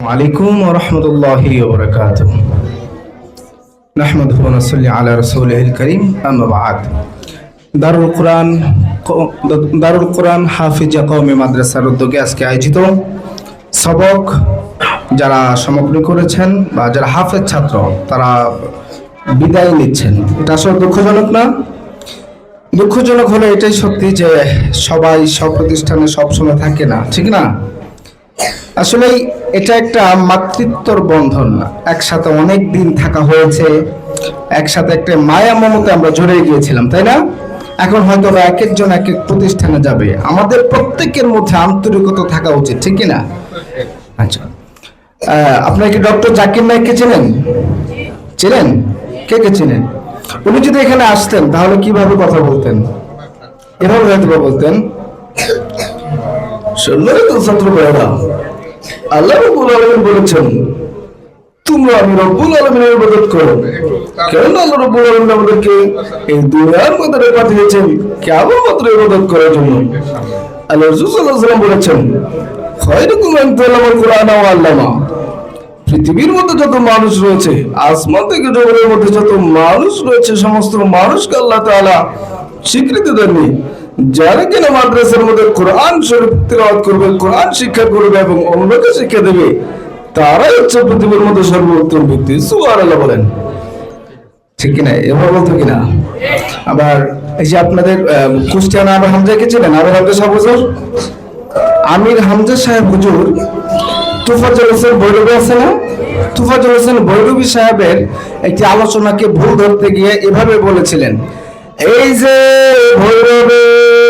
আলাইকুম রহমতুল্লাহি ওবরাকাত নাহমদ হুয়ানসল্লি আলা রসুলহিল করিম আমাবাদ দারুল কোরআন দারুল কোরআন হাফিজা মাদ্রাসার উদ্যোগে আজকে আয়োজিত সবক যারা সমাপন করেছেন বা যারা হাফেজ ছাত্র, তারা বিদায় নিচ্ছেন। এটা আসলে দুঃখজনক না? দুঃখজনক হলো এটাই সত্যি যে সবাই সব প্রতিষ্ঠানে সবসময় থাকে না, ঠিক না? আসলেই এটা একটা মাতৃত্বর বন্ধন একসাথে অনেক দিন থাকা হয়েছে, একসাথে একটা মায়া মমতে আমরা জড়িয়ে গিয়েছিলাম, তাই না? এখন হয়তো এক একজন এক এক প্রতিষ্ঠানে যাবে। আমাদের প্রত্যেকের মধ্যে আন্তরিকতা থাকা উচিত, ঠিক না? আচ্ছা। আপনারা কি ডক্টর জাকির নাইককে চেনেন? চেনেন? কে কে চেনেন? উনি যদি এখানে আসতেন, তাহলে কীভাবে কথা বলতেন? এভাবে হয়তো বলতেন। তো ছাত্র ভাইরা আলামিন বলেছেন, তোমরা আমি রব্বুল আলামিনের করো। কেন আল্লাহ রব্বুল আলামিন আমাদেরকে এই দুনিয়ার পাঠিয়েছেন ইবাদত করার জন্য। আল্লাহ বলেছেন পৃথিবীর মধ্যে যত মানুষ রয়েছে, আসমান থেকে জগতের মধ্যে যত মানুষ রয়েছে, সমস্ত মানুষকে আল্লাহ তাআলা স্বীকৃতি দেননি। যারা কিনা মাদ্রাসার মধ্যে কোরআন শরীফ তেলাওয়াত করবে কোরআন শিক্ষা করবে এবং অন্যকে শিক্ষা দেবে তারাই হচ্ছে পৃথিবীর মধ্যে সর্বোত্তম ব্যক্তি। সুবহানাল্লাহ বলেন। ঠিক কিনা? এবার বলতো কিনা? আবার এই যে আপনাদের আহ, কুষ্টিয়ানা আবার হামজাকে চেনেন আবার হামজা সাহেব হুজুর? আমির হামজা সাহেব হুজুর তুফাজুল হোসেন ভৈরবী আছে না? তুফাজুল হোসেন ভৈরবী সাহেবের একটি আলোচনাকে ভুল ধরতে গিয়ে এভাবে বলেছিলেন এই যে ভৈরবের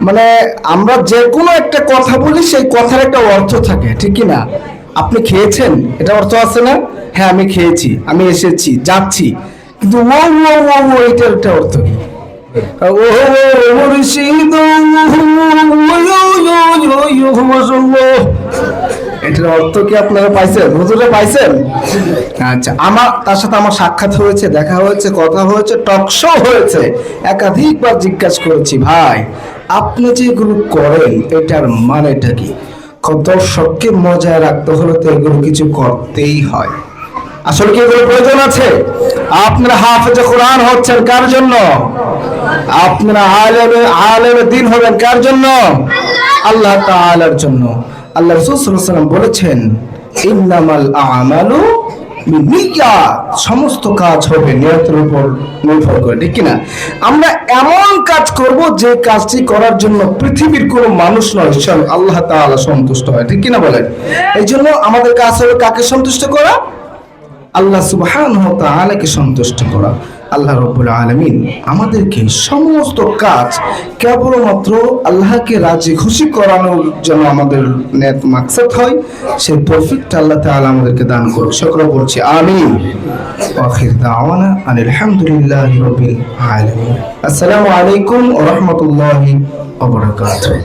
মানে আমরা যে কোনো একটা কথা বলি, সেই কথার একটা অর্থ থাকে, ঠিক না? আপনি খেয়েছেন? এটা অর্থ আছে না? হ্যাঁ আমি খেয়েছি, আমি এসেছি, যাচ্ছি। কিন্তু ও ও ও ও এটার একটা অর্থ কি? এটার অর্থ কি আপনারা পাইছেন? হুজুরে পাইছেন? আচ্ছা আমার, তার সাথে আমার সাক্ষাৎ হয়েছে, দেখা হয়েছে, কথা হয়েছে টকশো হয়েছে। একাধিকবার জিজ্ঞাসা করেছি, ভাই আপনি যে এগুলো করেন, এটার মানেটা কি? দর্শককে মজায় রাখতে হলে তো এগুলো কিছু করতেই হয়। আসলে কি এগুলো প্রয়োজন আছে? আপনারা হাফেজে কোরআন হচ্ছেন কার জন্য? আপনারা আলেমে আলেমে দিন হবেন কার জন্য? আল্লাহ তাআলার জন্য। আল্লাহ রাসূল সাল্লাল্লাহু আলাইহি ওয়াসাল্লাম বলেছেন, ইন্নামাল আমালু সমস্ত কাজ হবে নিয়তের উপর নির্ভর করে, ঠিক কিনা? আমরা এমন কাজ করব যে কাজটি করার জন্য পৃথিবীর কোনো মানুষ নয়, স্বয়ং আল্লাহ তাআলা সন্তুষ্ট হয়, ঠিক কিনা বলেন? এই জন্য আমাদের কাজ হবে কাকে সন্তুষ্ট করা? আল্লাহ তাআলাকে সন্তুষ্ট করা। আল্লাহ রাব্বুল আলামিন আমাদেরকে সমস্ত কাজ কেবলমাত্র আল্লাহকে রাজি খুশি করানোর জন্য আমাদের নেত মাকসাদ হয়, সেই তৌফিকটা আল্লাহ তাআলা আমাদেরকে দান করুক। সকলে বলছি, আমিন। আখির দাওয়ানা আনিল হামদুলিল্লাহি রাব্বিল আসসালামু আলাইকুম রাহমাতুল্লাহি ওয়া বারাকাতুহু।